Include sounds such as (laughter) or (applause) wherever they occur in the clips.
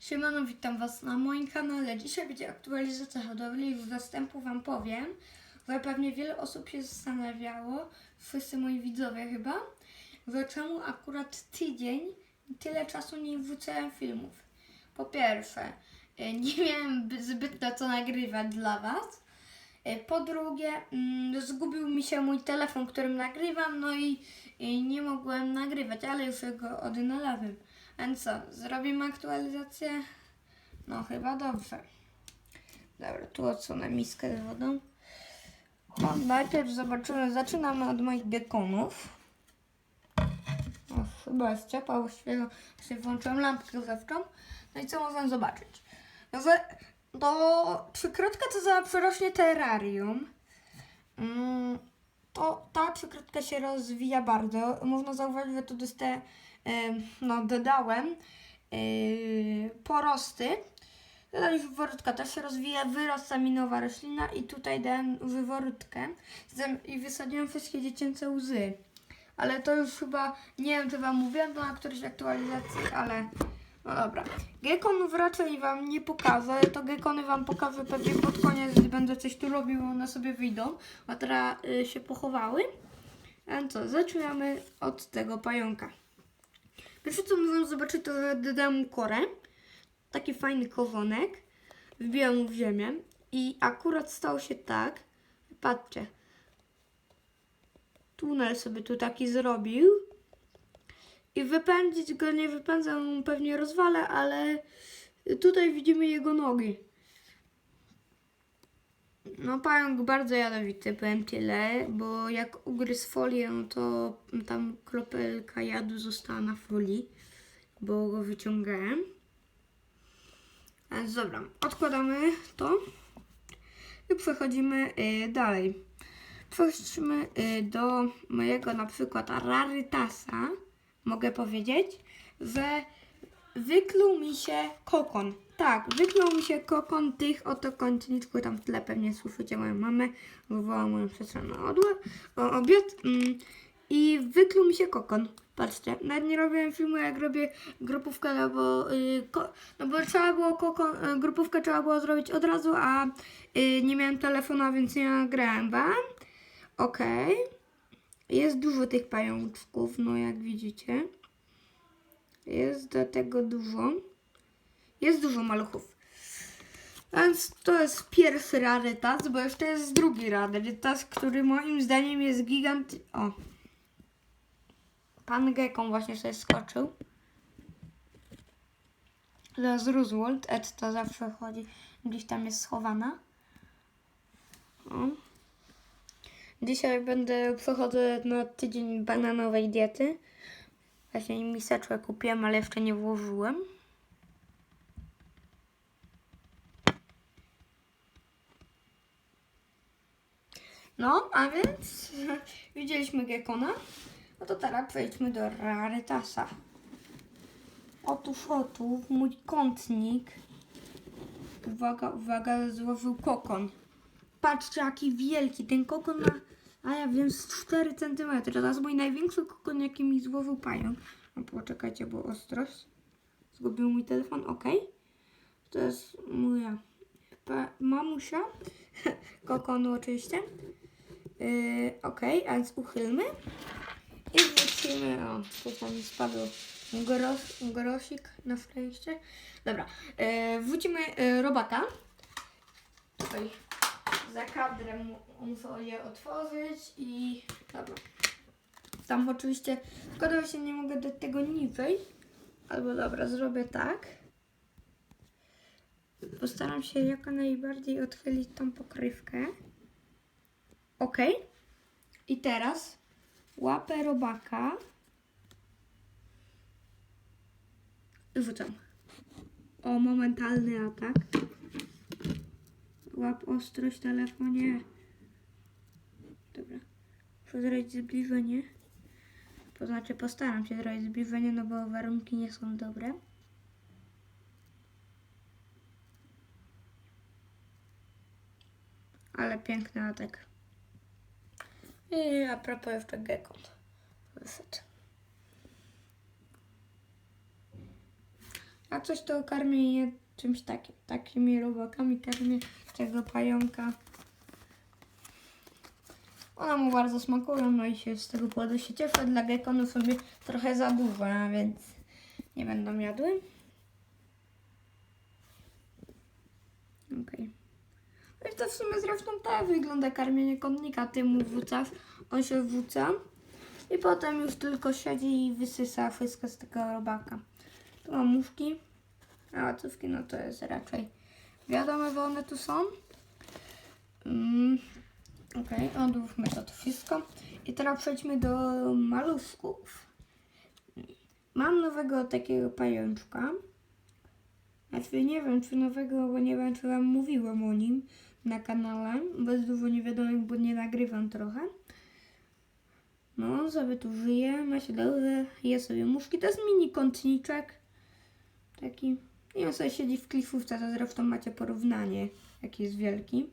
Siemano, witam Was na moim kanale. Dzisiaj będzie aktualizacja hodowli. W zastępu Wam powiem, że pewnie wiele osób się zastanawiało, wszyscy moi widzowie chyba, że czemu akurat tydzień tyle czasu nie wrzucałem filmów. Po pierwsze, e, (laughs) nie miałem by- zbyt na co nagrywać dla Was. E, Po drugie, mm, zgubił mi się mój telefon, którym nagrywam, no i, i nie mogłem nagrywać, ale już go odnalazłem. Więc co, zrobimy aktualizację? No chyba dobrze. Dobra, tu odsunę miskę z wodą. Najpierw zobaczymy, zaczynamy od moich gekonów. O, chyba jest ciepła, właściwie sobie włączyłem lampkę zewczą. No i co można zobaczyć? No, do trzykrotka to za przerośnie terrarium. Mm, to ta trzykrotka się rozwija bardzo. Można zauważyć, że tu dostaję, em, no dodałem yy, porosty. Tutaj wyworótka też się rozwija, wyrasta mi roślina i tutaj dałem wyworótkę Zem- i wysadziłem wszystkie dziecięce łzy. Ale to już chyba, nie wiem czy Wam mówiłem to na którejś aktualizacji, ale no dobra. Gekonów raczej Wam nie pokażę, to gekony Wam pokażę pewnie pod koniec, gdy będę coś tu robił, one sobie wyjdą, a teraz y, się pochowały. A co, zaczynamy od tego pająka. Pierwsze co możemy zobaczyć to mu korę, taki fajny kowonek, wbijam w ziemię. I akurat stało się tak, patrzcie, tunel sobie tu taki zrobił. I wypędzić go nie wypędzę, mu pewnie rozwalę, ale tutaj widzimy jego nogi. No pająk bardzo jadowity, powiem tyle, bo jak ugryzł folię, no to tam kropelka jadu została na folii, bo go wyciągałem. Więc dobra, odkładamy to i przechodzimy y, dalej. Przechodzimy y, do mojego na przykład rarytasa. Mogę powiedzieć, że wykluł mi się kokon. Tak, wykluł mi się kokon tych oto kończniczków. Tam w tle pewnie słyszycie moją mamę. Wywołał moją siostrę na o obiad. Mm, I wykluł mi się kokon. Patrzcie, nawet nie robiłem filmu jak robię grupówkę, no bo, y, ko, no bo trzeba było kokon, y, grupówkę trzeba było zrobić od razu, a y, nie miałem telefonu, więc nie nagrałem wam. Okej. Jest dużo tych pajączków, no jak widzicie. Jest do tego dużo. Jest dużo maluchów. Więc to jest pierwszy rarytas, bo jeszcze jest drugi rarytas, który moim zdaniem jest gigant... O. Pan Gekon właśnie sobie skoczył. Teraz Roosevelt, Edta zawsze chodzi, gdzieś tam jest schowana. O. Dzisiaj będę przechodzę na tydzień bananowej diety. Właśnie miseczkę kupiłem, ale jeszcze nie włożyłem. No, a więc (laughs) widzieliśmy Gekona. No to teraz przejdźmy do Rarytasa. Otóż, otóż, mój kątnik. Uwaga, uwaga, złożył kokon. Patrzcie, jaki wielki. Ten kokon ma, a ja wiem, z 4 cm. Jest mój największy kokon, jaki mi złożył pająk. No poczekajcie, bo ostrość. Zgubił mój telefon, ok. To jest moja mamusia. (laughs) Kokonu oczywiście. Yy, ok, a więc uchylmy. I wrócimy. O, tutaj mi spadł gros, grosik na szczęście. Dobra, yy, wrócimy yy, robaka. Tutaj za kadrem mu- muszę je otworzyć i dobra. Tam oczywiście, szkoda, że nie mogę do tego niżej. Albo dobra, zrobię tak. Postaram się jak najbardziej odchylić tą pokrywkę. Ok. I teraz łapę robaka. I. O, momentalny atak. Łap ostrość telefonie. Dobra. Muszę zrobić zbliżenie. To znaczy postaram się zrobić zbliżenie, no bo warunki nie są dobre. Ale piękny atak. I a propos jeszcze gekon. Wyszedł. A coś to karmię je czymś takim, takimi robakami karmię tego pająka. One mu bardzo smakują, no i się z tego powodu się cieszę. Dla gekonów sobie trochę za dużo, więc nie będą jadły. Okej. No i to w sumie zresztą tak wygląda karmienie konnika. Ty mu wrzucasz, on się wrzuca i potem już tylko siedzi i wysysa wszystko z tego robaka. Tu mam a łatówki no to jest raczej wiadomo, że one tu są. Mm. Okej, odłóżmy to, to wszystko. I teraz przejdźmy do maluszków. Mam nowego takiego pajączka. Znaczy nie wiem, czy nowego, bo nie wiem, czy wam mówiłam o nim na kanale. Bez dużo niewiadomych, bo nie nagrywam trochę. No, on sobie tu żyje, ma się dobrze, je sobie muszki. To jest mini kątniczek. Taki. I on sobie siedzi w klifówce, to zresztą macie porównanie, jaki jest wielki.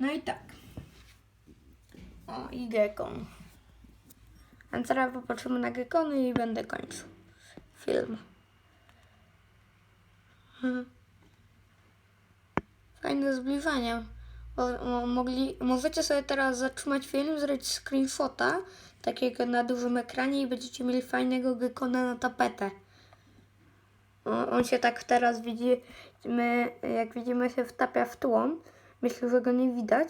No i tak. O, i gekon. A teraz popatrzymy na gekony i będę kończył film. Mhm. Fajne zbliżenie. Mogli, możecie sobie teraz zatrzymać film, zrobić screenshota takiego na dużym ekranie i będziecie mieli fajnego gekona na tapetę. O, on się tak teraz widzimy, jak widzimy się wtapia w tłum. Myślę, że go nie widać.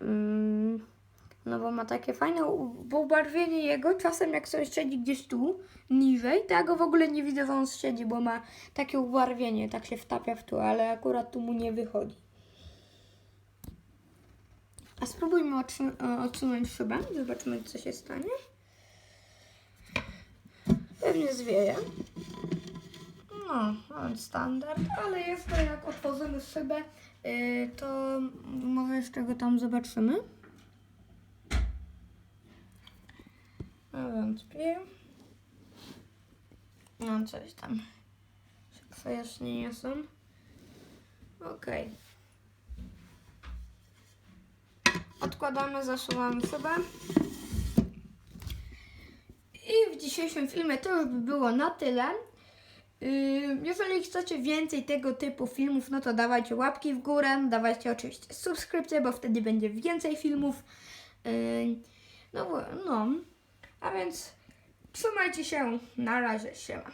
Mm, no bo ma takie fajne ubarwienie jego. Czasem jak sobie siedzi gdzieś tu, niżej, to ja go w ogóle nie widzę, że on siedzi, bo ma takie ubarwienie, tak się wtapia w tu, ale akurat tu mu nie wychodzi. A spróbujmy e, odsunąć szybę, zobaczymy co się stanie. Pewnie zwieje. No, on standard, ale jeszcze jak otworzymy szybę, yy, to może jeszcze go tam zobaczymy. No wątpię. No coś tam. Przejaśnienia są. Okej. Odkładamy, zasuwamy szybę. I w dzisiejszym filmie to już by było na tyle. Yy, Jeżeli chcecie więcej tego typu filmów, no to dawajcie łapki w górę, dawajcie oczywiście subskrypcję, bo wtedy będzie więcej filmów. Yy, No, no, a więc trzymajcie się, na razie, siema.